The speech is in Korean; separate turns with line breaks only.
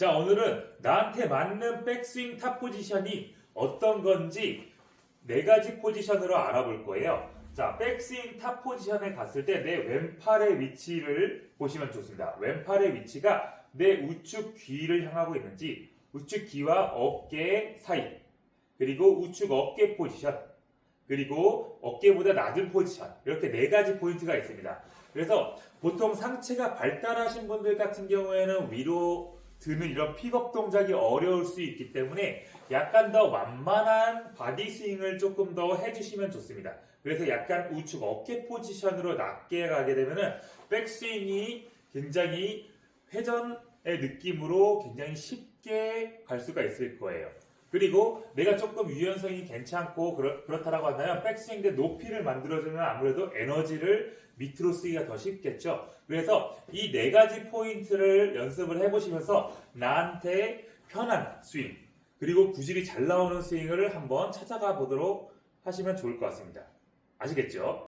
자, 오늘은 나한테 맞는 백스윙 탑 포지션이 어떤 건지 네 가지 포지션으로 알아볼 거예요. 자, 백스윙 탑 포지션에 갔을 때 내 왼팔의 위치를 보시면 좋습니다. 왼팔의 위치가 내 우측 귀를 향하고 있는지 우측 귀와 어깨 사이 그리고 우측 어깨 포지션 그리고 어깨보다 낮은 포지션 이렇게 네 가지 포인트가 있습니다. 그래서 보통 상체가 발달하신 분들 같은 경우에는 위로 드는 이런 픽업 동작이 어려울 수 있기 때문에 약간 더 완만한 바디 스윙을 조금 더 해주시면 좋습니다. 그래서 약간 우측 어깨 포지션으로 낮게 가게 되면은 백스윙이 굉장히 회전의 느낌으로 굉장히 쉽게 갈 수가 있을 거예요. 그리고 내가 조금 유연성이 괜찮고 그렇, 그렇다라고 한다면 백스윙 때 높이를 만들어주면 아무래도 에너지를 밑으로 쓰기가 더 쉽겠죠. 그래서 이 네 가지 포인트를 연습을 해보시면서 나한테 편한 스윙 그리고 구질이 잘 나오는 스윙을 한번 찾아가 보도록 하시면 좋을 것 같습니다. 아시겠죠?